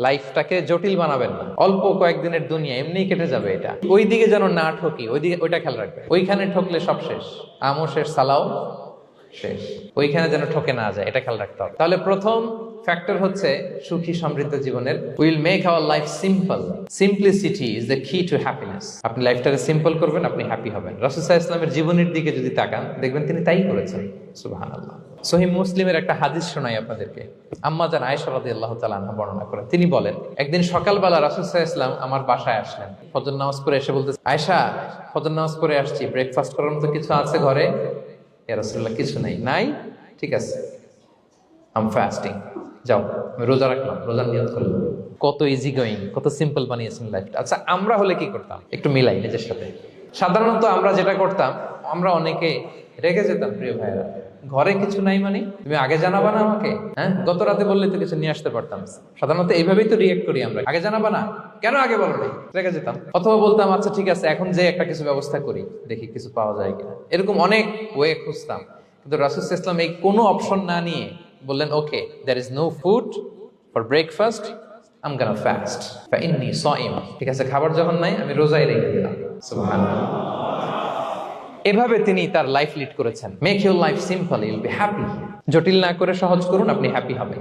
লাইফটাকে জটিল বানাবেন না। অল্প কয়েকদিনের দুনিয়া, এমনিই কেটে যাবে এটা। ওই দিকে যেন না ঠকি ওই দিকে ওইটা খেয়াল রাখবে। ওইখানে ঠকলে সব শেষ। আমও শেষ, সালাও। শেষ। ওইখানে যেন ঠকে না যায়, এটা খেয়াল রাখতে হবে। তাহলে প্রথম ফ্যাক্টর হচ্ছে সুখী সমৃদ্ধ জীবনের will make our life simple. Simplicity is the key to happiness আপনি লাইফটাকে সিম্পল করবেন, আপনি হ্যাপি হবেন। রসুসাহ ইসলামের জীবনের দিকে যদি তাকান, দেখবেন তিনি তাই করেছেন। সুবাহান আল্লাহ সহি মুসলিমের একটা হাদিস শোনাই আপনাদেরকে। আম্মা জান আয়েশা রাদিয়াল্লাহু তাআলা আনহা বর্ণনা করেন। তিনি বলেন, একদিন সকালবেলা রাসূলুল্লাহ ইসলাম আমার বাসায় আসলেন। ফজর নামাজ পড়ে এসে বলতে আয়েশা, ফজর নামাজ পড়ে আসছি ব্রেকফাস্ট করার মতো কিছু আছে ঘরে রাসূলুল্লাহ কিছু নাই। নাই? ঠিক আছে। আম ফাস্টিং যাও, আমি রোজা রাখলাম, রোজা নিয়ত করলাম। কত ইজি গোয়িং কত সিম্পল বানিয়েছেন লাইফটা আচ্ছা আমরা হলে কি করতাম? একটু মিলাই নিজের সাথে। সাধারণত আমরা যেটা করতাম, আমরা অনেকে রেগে যেতাম, প্রিয় ভাইরা ঘরে কিছু নাই মানে? তুমি আগে জানাবা না আমাকে? হ্যাঁ? গত রাতে বললে তো কিছু নিয়ে আসতে পারতাম। সাধারণত এইভাবেই তো রিয়েক্ট করি আমরা। আগে জানাবা না? কেন আগে বলো নাই? রেগে যেতাম। অথবা বলতাম আচ্ছা ঠিক আছে, এখন যে একটা কিছু ব্যবস্থা করি, দেখি কিছু পাওয়া যায় কিনা। এরকম অনেক ওয়ে খুঁজতাম। কিন্তু রাসুল ইসলাম এই কোনো অপশন না নিয়ে বললেন okay there is no food for breakfast I'm gonna Saim. ঠিক আছে, খাবার যখন নাই, আমি রোজাই রেখে দিলাম। সুবহানাল্লাহ। এভাবে তিনি তার লাইফ লিড করেছেন। Make your life simple you'll be happy জটিল না করে সহজ করুন, আপনি হ্যাপি হবেন।